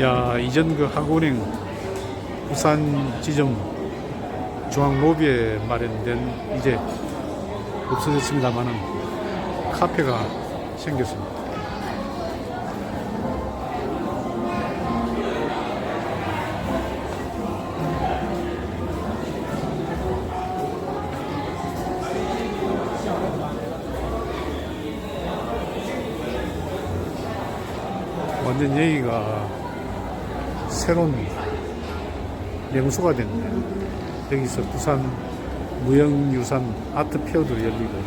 야 이전 그 한국은행 부산 지점 중앙 로비에 마련된 이제 없어졌습니다만은 카페가 생겼습니다. 완전 여기가 새로운 명소가 됐네. 여기서 부산 무형유산 아트 페어도 열리고.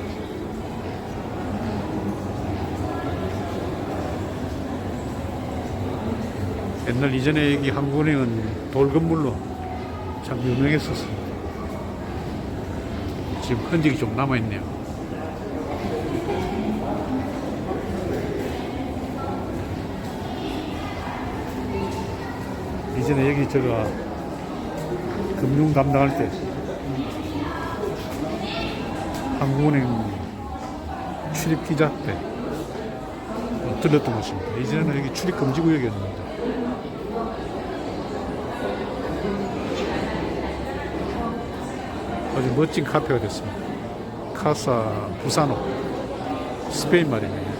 옛날 이전에 여기 한국은행은 돌 건물로 참 유명했었습니다. 지금 흔적이 좀 남아있네요. 이전에 여기 제가 금융 담당할 때 한국은행 출입 기자 때 어, 들렸던 곳입니다. 이제는 여기 출입 금지 구역이었는데 아주 멋진 카페가 됐습니다. 카사 부사노 스페인 말이네요.